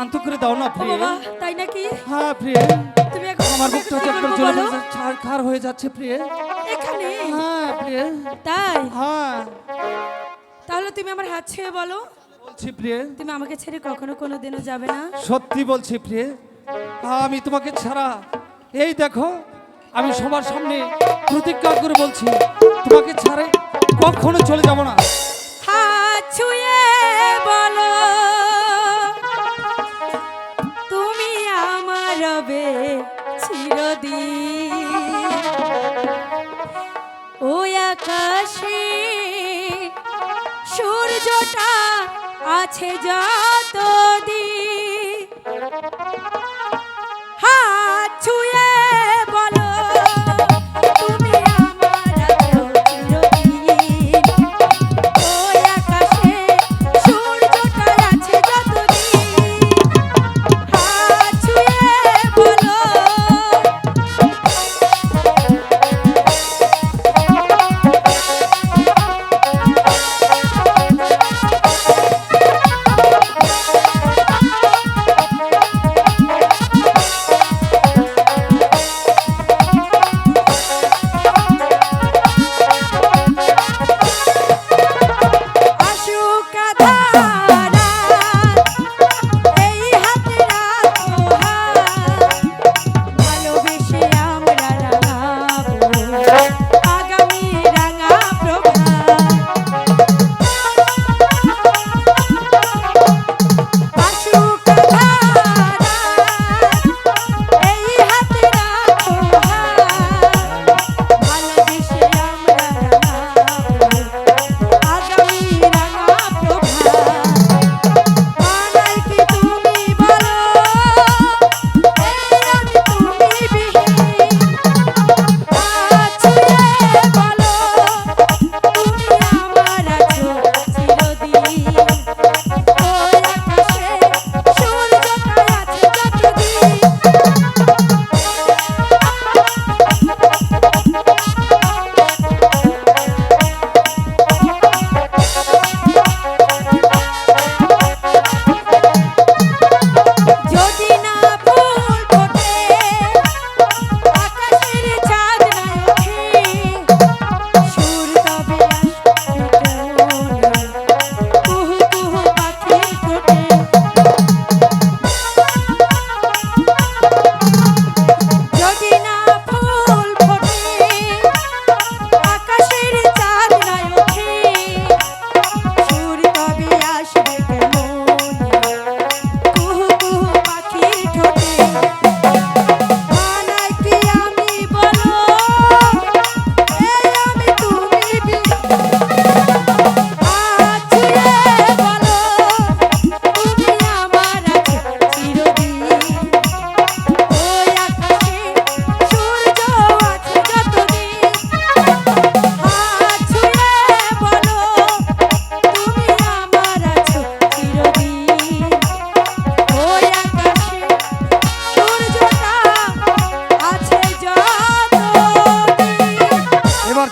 শান্ত করে দাও না প্রিয়ে। বাবা তাই নাকি? হ্যাঁ প্রিয়ে। তুমি এখন আমার বুকটা কি যে একবার করব জ্বলে বলো? পড়ে ছাড় খার হয়ে যাচ্ছে প্রিয়ে। এখানে? হ্যাঁ প্রিয়ে। তাই? হ্যাঁ। তাহলে তুমি আমার হাত ছেড়ে বলো। বলছি প্রিয়ে। তুমি আমাকে ছেড়ে কখনো কোনো দিনও যাবে না? সত্যি বলছি প্রিয়ে। আমি তোমাকে ছাড়া। এই দেখো আমি সবার সামনে প্রতিজ্ঞা করে বলছি তোমাকে ছাড়ে কখনো চলে যাব না। সূর্যটা আছে যতদিন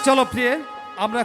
চলো প্রিয়ে আমরা